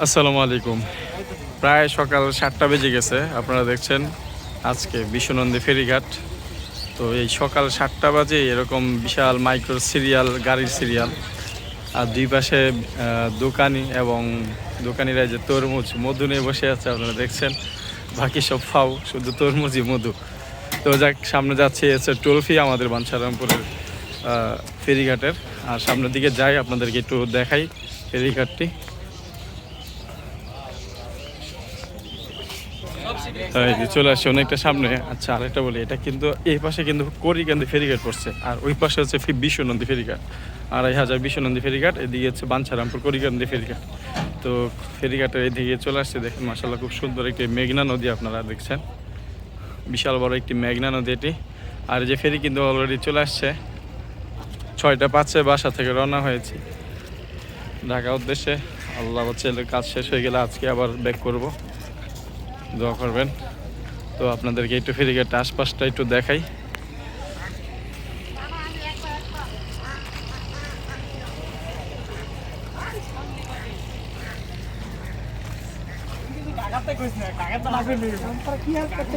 আসসালামু আলাইকুম। প্রায় সকাল সাতটা বেজে গেছে, আপনারা দেখছেন আজকে বিশ্বনন্দী ফেরিঘাট। তো এই সকাল সাতটা বাজে এরকম বিশাল মাইক্রো সিরিয়াল, গাড়ির সিরিয়াল, আর দুই পাশে দোকানি এবং দোকানিরা যে তরমুজ, মধু নিয়ে বসে আছে, আপনারা দেখছেন। বাকি সব ফাও শুধু তরমুজই মধু। তো যাক, সামনে যাচ্ছে হচ্ছে টোলফি আমাদের বাঞ্ছারামপুরের ফেরিঘাটের। আর সামনের দিকে যাই, আপনাদেরকে একটু দেখাই ফেরিঘাটটি এই যে চলে আসছে অনেকটা সামনে। আচ্ছা আরেকটা বলি, এটা কিন্তু এই পাশে কিন্তু করিকান্দি ফেরিঘাট পড়ছে। আর ওই পাশে হচ্ছে বিশ্বনন্দী ফেরিঘাট। আড়াই হাজার বিশ্বনন্দী ফেরিঘাট, এদিকে হচ্ছে বাঞ্ছারামপুর করিকান্দি ফেরিঘাট। তো ফেরিঘাটের এদিকে চলে আসছে, দেখেন মাসাল্লাহ খুব সুন্দর একটি মেঘনা নদী আপনারা দেখছেন। বিশাল বড় একটি মেঘনা নদী এটি। আর যে ফেরি কিন্তু অলরেডি চলে আসছে। ছয়টা পাঁচে বাসা থেকে রওনা হয়েছি। ঢাকা উদ্দেশ্যে আল্লাহ ছেলের কাজ শেষ হয়ে গেলে আজকে আবার ব্যাক করব। দোয়া করবেন। তো আপনাদেরকে একটু ফেরিঘাটটা আশপাশটা একটু দেখাই। তো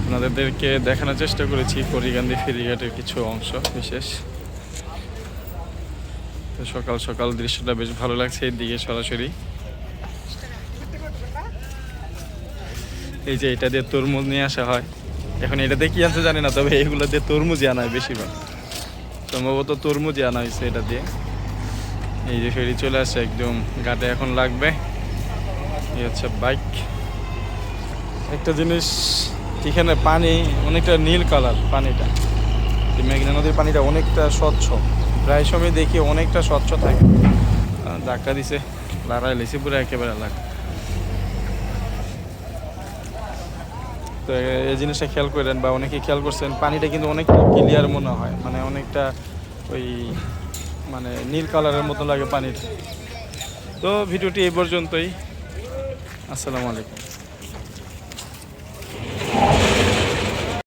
আপনাদেরকে দেখানোর চেষ্টা করেছি করিগান্ধী ফেরিঘাটের কিছু অংশ বিশেষ। তো সকাল সকাল দৃশ্যটা বেশ ভালো লাগছে এই দিকে সরাসরি। এই যে এটা দিয়ে তরমুজ নিয়ে আসা হয়। এখন এটা দিয়ে কি আনছে জানি না, তবে এগুলো দিয়ে তরমুজই আনা হয় বেশিরভাগ। সম্ভবত তরমুজই আনা হয়েছে এটা দিয়ে। এই যে ফেরি চলে আসছে, একদম ঘাটে এখন লাগবে। এই হচ্ছে বাইক। একটা জিনিস এখানে পানি অনেকটা নীল কালার পানিটা। মেঘনা নদীর পানিটা অনেকটা স্বচ্ছ। প্রায় সময় দেখি অনেকটা স্বচ্ছ থাকে। ধাক্কা দিছে। লাড়াই লেছি পুরো একেবারে লাগ তো এই জিনিসটা খেয়াল করেন বা অনেকে খেয়াল করছেন, পানিটা কিন্তু অনেকটা ক্লিয়ার মনে হয়। মানে অনেকটা ওই মানে নীল কালারের মতো লাগে পানিটা। তো ভিডিওটি এই পর্যন্তই। আসসালামু আলাইকুম।